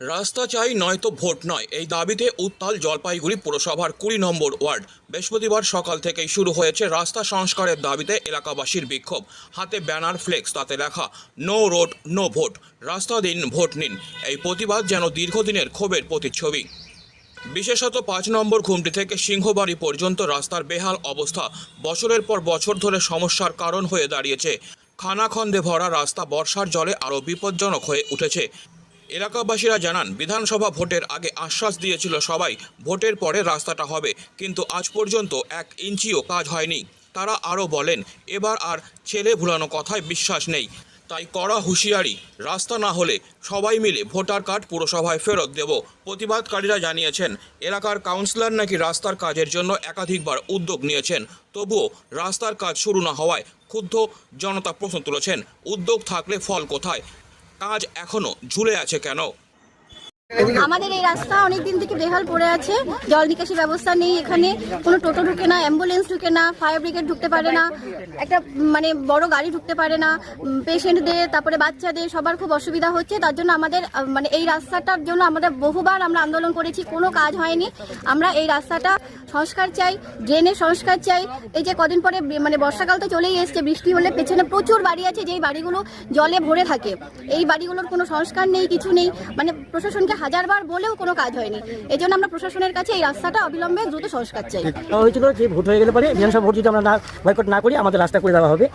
রাস্তা চাই নয়তো ভোট নয়। এই দাবিতে উত্তাল জলপাইগুড়ি পুরসভার কুড়ি নম্বর ওয়ার্ড। বৃহস্পতিবার সকাল থেকেই শুরু হয়েছে রাস্তা সংস্কারের দাবিতে এলাকাবাসীর বিক্ষোভ। হাতে ব্যানার ফ্লেক্স, তাতে লেখা, নো রোড, নো ভোট। রাস্তা দিন, ভোট নিন। এই প্রতিবাদ যেন দীর্ঘদিনের ক্ষোভের প্রতিচ্ছবি। বিশেষত পাঁচ নম্বর ঘুমটি থেকে সিংহবাড়ি পর্যন্ত রাস্তার বেহাল অবস্থা বছরের পর বছর ধরে সমস্যার কারণ হয়ে দাঁড়িয়েছে। খানাখন্দে ভরা রাস্তা বর্ষার জলে আরও বিপজ্জনক হয়ে উঠেছে। এলাকাবাসীরা জানান, বিধানসভা ভোটের আগে আশ্বাস দিয়েছিল সবাই, ভোটের পরে রাস্তাটা হবে, কিন্তু আজ পর্যন্ত এক ইঞ্চিও কাজ হয়নি। তারা আরও বলেন, এবার আর ছেলে ভুলানো কথায় বিশ্বাস নেই। তাই কড়া হুঁশিয়ারি, রাস্তা না হলে সবাই মিলে ভোটার কার্ড পুরসভায় ফেরত দেব, প্রতিবাদকারীরা জানিয়েছেন। এলাকার কাউন্সিলর নাকি রাস্তার কাজের জন্য একাধিকবার উদ্যোগ নিয়েছেন, তবুও রাস্তার কাজ শুরু না হওয়ায় ক্ষুব্ধ জনতা প্রশ্ন তুলেছেন, উদ্যোগ থাকলে ফল কোথায়? কাজ এখনও ঝুলে আছে কেন? আমাদের এই রাস্তা অনেক দিন থেকে বেহাল পড়ে আছে। জল নিকাশি ব্যবস্থা নেই এখানে। কোনো টোটো ঢুকে না, অ্যাম্বুলেন্স ঢুকে না, ফায়ার ব্রিগেড ঢুকতে পারে না, একটা মানে বড় গাড়ি ঢুকতে পারে না পেশেন্টদের, তারপরে বাচ্চাদের সবার খুব অসুবিধা হচ্ছে। তার জন্য আমাদের মানে এই রাস্তাটার জন্য আমাদের বহুবার আমরা আন্দোলন করেছি, কোনো কাজ হয়নি। আমরা এই রাস্তাটা সংস্কার চাই, ড্রেনের সংস্কার চাই। এই যে কদিন পরে মানে বর্ষাকাল তো চলেই এসছে, বৃষ্টি হলে পেছনে প্রচুর বাড়ি আছে, যেই বাড়িগুলো জলে ভরে থাকে। এই বাড়িগুলোর কোনো সংস্কার নেই, কিছু নেই। মানে প্রশাসনকে হাজারবার বলেও কোনো কাজ হয়নি। এই জন্য আমরা প্রশাসনের কাছে এই রাস্তাটা অবিলম্বে দ্রুত সংস্কার চাই। হয়েছিল যে ভোট হয়ে গেলে পরে বিধানসভা ভোট যদি আমরা না বয়কট না করি, আমাদের রাস্তা করে দেওয়া হবে।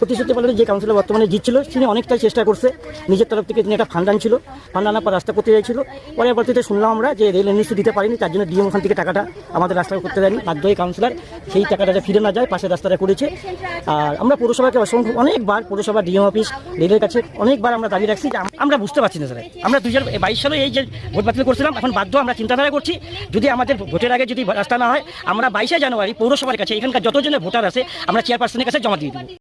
প্রতিশ্রুতি বলে যে কাউন্সিলর বর্তমানে জিতছিল, তিনি অনেকটাই চেষ্টা করছে। নিজের তরফ থেকে তিনি একটা ফান্ড আনছিল। ফান্ড আনার পর রাস্তা করতে চাইছিল। পরবর্তীতে শুনলাম আমরা যে রেল এনএসি দিতে পারিনি, তার জন্য ডিএম ওখান থেকে টাকাটা আমাদের রাস্তা করতে দেয়নি। বাধ্য হয়ে কাউন্সিলর সেই টাকাটা ফিরে না যায় পাশে রাস্তাটা করেছে। আর আমরা পৌরসভাকে অসংখ্য, অনেকবার পৌরসভা ডিএম অফিস রেলের কাছে অনেকবার আমরা দাবি রাখছি যে আমরা বুঝতে পারছি না, স্যার। আমরা দুই হাজার বাইশ সালে এই যে ভোট বাতিল করছিলাম, এখন বাধ্য আমরা চিন্তাধারা করছি। যদি আমাদের ভোটের আগে যদি রাস্তা না হয়, আমরা বাইশে জানুয়ারি পৌরসভার কাছে এখানকার যতজনের ভোটার আছে, আমরা চেয়ারপারসনের কাছে জমা দিয়ে দেবো।